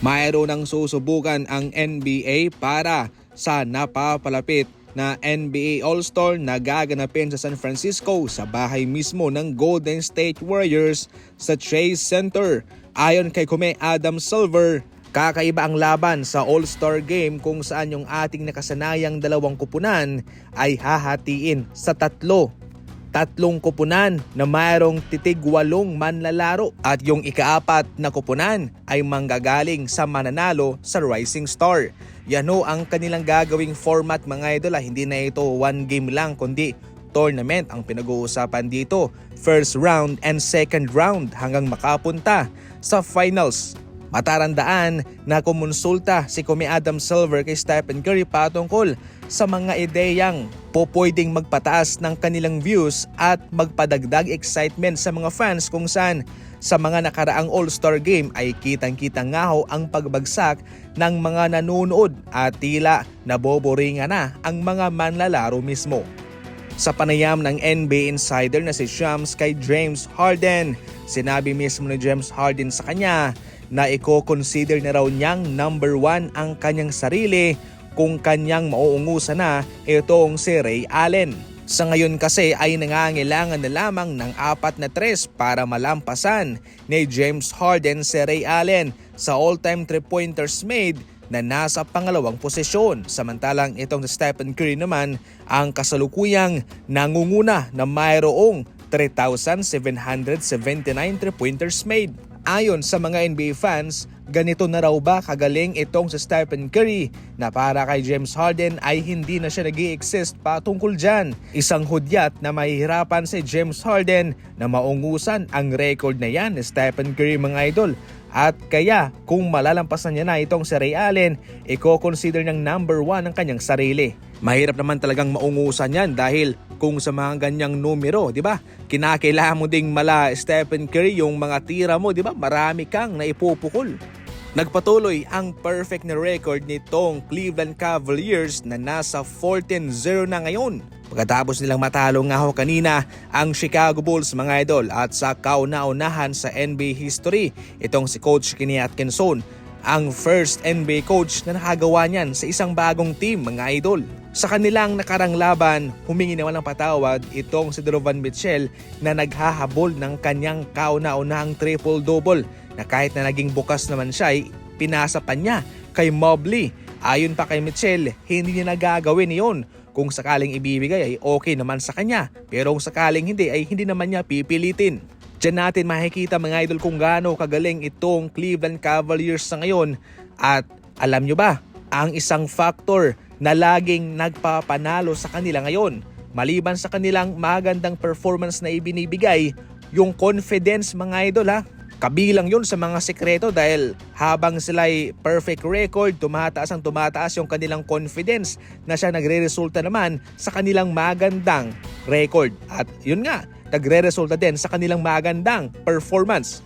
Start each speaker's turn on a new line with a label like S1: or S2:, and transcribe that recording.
S1: Mayroon ng susubukan ang NBA para sa napapalapit na NBA All-Star na gaganapin sa San Francisco sa bahay mismo ng Golden State Warriors sa Chase Center. Ayon kay Kume Adam Silver, kakaiba ang laban sa All-Star Game kung saan yung ating nakasanayang dalawang kupunan ay hahatiin sa tatlo tatlong kupunan na mayroong titig walong manlalaro at yung ikaapat na kupunan ay manggagaling sa mananalo sa Rising Star. Yan ho ang kanilang gagawing format mga idol. ah. Hindi na ito one game lang kundi tournament ang pinag-uusapan dito. First round and second round hanggang makapunta sa finals. Matarandaan na kumonsulta si Kumi Adam Silver kay Stephen Curry patungkol sa mga ideyang po pwedeng magpataas ng kanilang views at magpadagdag excitement sa mga fans kung saan sa mga nakaraang All-Star Game ay kitang-kita nga ho ang pagbagsak ng mga nanonood at tila naboboringa na ang mga manlalaro mismo sa panayam ng NBA insider na si Shams kay James Harden. Sinabi mismo ni James Harden sa kanya na i-consider na raw niyang number one ang kanyang sarili kung kanyang mauungusan na itong si Ray Allen. Sa ngayon kasi ay nangangailangan na lamang ng apat na tres para malampasan ni James Harden si Ray Allen sa all-time three-pointers made na nasa pangalawang posisyon. Samantalang itong Stephen Curry naman ang kasalukuyang nangunguna na mayroong 3,779 three-pointers made. Ayon sa mga NBA fans, ganito na raw ba kagaling itong si Stephen Curry na para kay James Harden ay hindi na siya nag exist patungkol dyan. Isang hudyat na mahihirapan si James Harden na maungusan ang record na yan ni Stephen Curry mga idol. At kaya kung malalampasan niya na itong si Ray Allen, i-consider niyang number one ang kanyang sarili. Mahirap naman talagang maungusan yan dahil kung sa mga ganyang numero, di ba? Kinakailangan mo ding mala Stephen Curry yung mga tira mo, di ba? Marami kang naipupukol. Nagpatuloy ang perfect na record nitong Cleveland Cavaliers na nasa 14-0 na ngayon. Pagkatapos nilang matalo nga ho kanina ang Chicago Bulls mga idol at sa kauna-unahan sa NBA history, itong si Coach Kenny Atkinson ang first NBA coach na nakagawa niyan sa isang bagong team mga idol. Sa kanilang nakarang laban, humingi naman ng patawad itong si Donovan Mitchell na naghahabol ng kanyang kauna-unahang triple-double na kahit na naging bukas naman siya ay pinasa pa niya kay Mobley. Ayon pa kay Mitchell, hindi niya nagagawin iyon. Kung sakaling ibibigay ay okay naman sa kanya, pero kung sakaling hindi ay hindi naman niya pipilitin. Diyan natin makikita mga idol kung gaano kagaling itong Cleveland Cavaliers sa ngayon at alam nyo ba, ang isang factor na laging nagpapanalo sa kanila ngayon, maliban sa kanilang magandang performance na ibinibigay, yung confidence mga idol ha, Kabilang yun sa mga sekreto dahil habang sila'y perfect record, tumataas ang tumataas yung kanilang confidence na siya nagre-resulta naman sa kanilang magandang record. At yun nga, nagre-resulta din sa kanilang magandang performance.